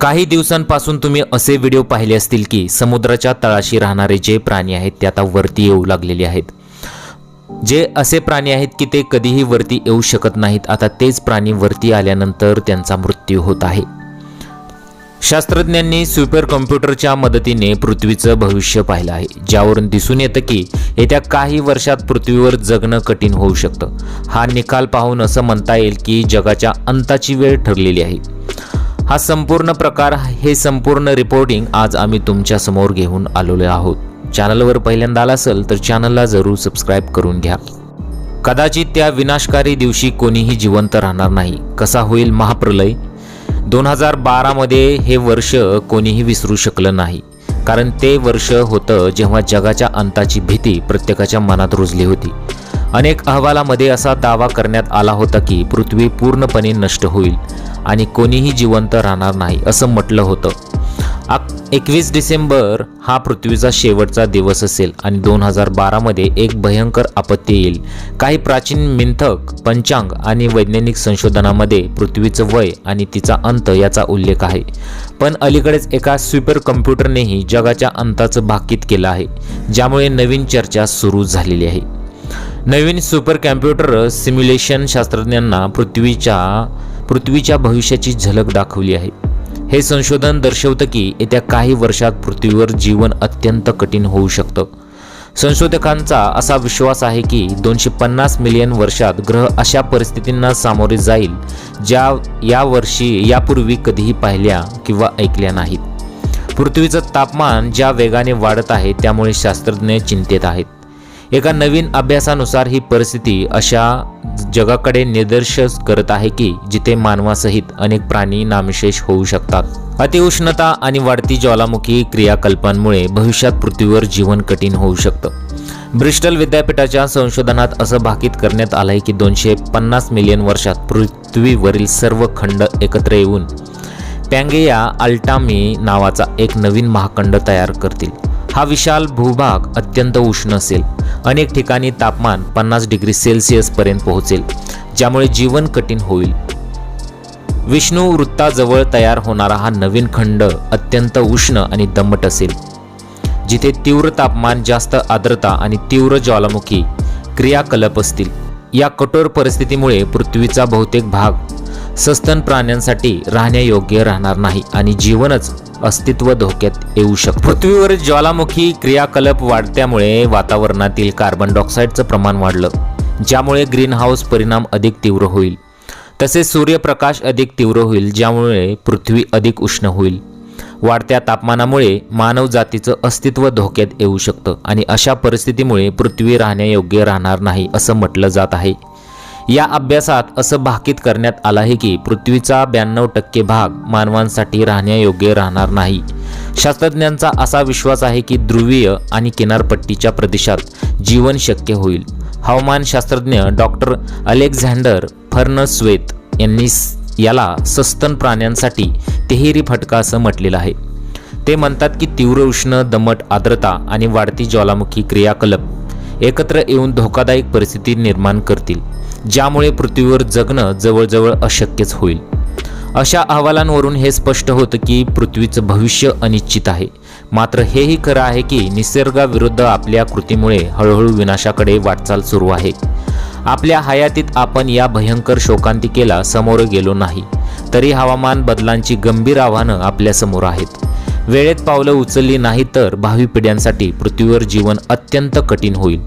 काही दिवसांपासून तुम्ही असे व्हिडिओ पाहिले असतील की समुद्राच्या तळाशी राहणारे जे प्राणी आहेत ते आता वरती येऊ लागलेले आहेत. जे असे प्राणी आहेत की ते कधीही वरती येऊ शकत नाहीत आता तेच प्राणी वरती आल्यानंतर त्यांचा मृत्यू होत आहे. शास्त्रज्ञांनी सुपर कॉम्प्युटरच्या मदतीने पृथ्वीचं भविष्य पाहिलं आहे ज्यावरून दिसून येतं की येत्या काही वर्षात पृथ्वीवर जगणं कठीण होऊ शकतं. हा निकाल पाहून असं म्हणता येईल की जगाच्या अंताची वेळ ठरलेली आहे. हा संपूर्ण प्रकार हे संपूर्ण रिपोर्टिंग आज आम्ही तुमच्यासमोर घेऊन आलेलो आहोत. चॅनलवर पहिल्यांदा आला असेल तर चॅनलला जरूर सबस्क्राईब करून घ्या. कदाचित त्या विनाशकारी दिवशी कोणीही जिवंत राहणार नाही. कसा होईल महाप्रलय? दोन हजार बारामध्ये हे वर्ष कोणीही विसरू शकलं नाही. कारण ते वर्ष होतं जेव्हा जगाच्या अंताची भीती प्रत्येकाच्या मनात रुजली होती. अनेक अहवालामध्ये असा दावा करण्यात आला होता की पृथ्वी पूर्णपणे नष्ट होईल. आणि कोणीही जिवंत राहणार नाही असं म्हटलं होतं. एकवीस डिसेंबर हा पृथ्वीचा शेवटचा दिवस असेल आणि दोन हजार बारामध्ये एक भयंकर आपत्ती येईल. काही प्राचीन मिंथक पंचांग आणि वैज्ञानिक संशोधनामध्ये पृथ्वीचं वय आणि तिचा अंत याचा उल्लेख आहे. पण अलीकडेच एका सुपर कम्प्युटरनेही जगाच्या अंताचं भाकीत केलं आहे ज्यामुळे नवीन चर्चा सुरू झालेली आहे. नवीन सुपर कॅम्प्युटर सिम्युलेशन शास्त्रज्ञांना पृथ्वीच्या पृथ्वीच्या भविष्याची झलक दाखवली आहे. हे संशोधन दर्शवतं की येत्या काही वर्षात पृथ्वीवर जीवन अत्यंत कठीण होऊ शकतं. संशोधकांचा असा विश्वास आहे की दोनशे पन्नास मिलियन वर्षात ग्रह अशा परिस्थितींना सामोरे जाईल ज्या या वर्षी यापूर्वी कधीही पाहिल्या किंवा ऐकल्या नाहीत. पृथ्वीचं तापमान ज्या वेगाने वाढत आहे त्यामुळे शास्त्रज्ञ चिंतेत आहेत. एका नवीन अभ्यासानुसार ही परिस्थिती अशा जगाकडे निदर्शस करत आहे की जिथे मानवासहित अनेक प्राणी नामशेष होऊ शकतात. अतिउष्णता आणि वाढती ज्वालामुखी क्रियाकल्पांमुळे भविष्यात पृथ्वीवर जीवन कठीण होऊ शकतं. ब्रिस्टल विद्यापीठाच्या संशोधनात असं भाकीत करण्यात आलंय की दोनशे पन्नास मिलियन वर्षात पृथ्वीवरील सर्व खंड एकत्र येऊन पँगेया अल्टामी नावाचा एक नवीन महाखंड तयार करतील. हा विशाल भूभाग अत्यंत उष्ण असेल. अनेक ठिकाणी तापमान पन्नास डिग्री सेल्सिअसपर्यंत पोहोचेल ज्यामुळे जीवन कठीण होईल. विष्णू वृत्ताजवळ तयार होणारा हा नवीन खंड अत्यंत उष्ण आणि दमट असेल. जिथे तीव्र तापमान जास्त आर्द्रता आणि तीव्र ज्वालामुखी क्रियाकलाप असतील. या कठोर परिस्थितीमुळे पृथ्वीचा बहुतेक भाग सस्तन प्राण्यांसाठी राहण्यायोग्य राहणार नाही आणि जीवनच अस्तित्व धोक्यात येऊ शकतं. पृथ्वीवर ज्वालामुखी क्रियाकलाप वाढत्यामुळे वातावरणातील कार्बन डायऑक्साईडचं प्रमाण वाढलं ज्यामुळे ग्रीन हाऊस परिणाम अधिक तीव्र होईल. तसेच सूर्यप्रकाश अधिक तीव्र होईल ज्यामुळे पृथ्वी अधिक उष्ण होईल. वाढत्या तापमानामुळे मानव जातीचं अस्तित्व धोक्यात येऊ शकतं आणि अशा परिस्थितीमुळे पृथ्वी राहण्यायोग्य राहणार नाही असं म्हटलं जात आहे. या अभ्यासात असं भाकीत करण्यात आलं आहे की पृथ्वीचा ब्याण्णव टक्के भाग मानवांसाठी राहण्यायोग्य राहणार नाही. शास्त्रज्ञांचा असा विश्वास आहे की ध्रुवीय आणि किनारपट्टीच्या प्रदेशात जीवन शक्य होईल. हवामानशास्त्रज्ञ डॉक्टर अलेक्झांडर फर्नस्वेत यांनी याला सस्तन प्राण्यांसाठी तेहेरी फटका असं म्हटलेलं आहे. ते म्हणतात की तीव्र उष्ण दमट आर्द्रता आणि वाढती ज्वालामुखी क्रियाकलाप एकत्र येऊन धोकादायक परिस्थिती निर्माण करतील. ज्यामुळे पृथ्वीवर जगणं जवळजवळ अशक्यच होईल. अशा अहवालांवरून हे स्पष्ट होतं की पृथ्वीचं भविष्य अनिश्चित आहे. मात्र हेही खरं आहे की निसर्गाविरुद्ध आपल्या कृतीमुळे हळूहळू विनाशाकडे वाटचाल सुरू आहे. आपल्या हयातीत आपण या भयंकर शोकांतिकेला समोर गेलो नाही. तरी हवामान बदलांची गंभीर आव्हानं आपल्यासमोर आहेत. वेळेत पावलं उचलली नाही तर भावी पिढ्यांसाठी पृथ्वीवर जीवन अत्यंत कठीण होईल.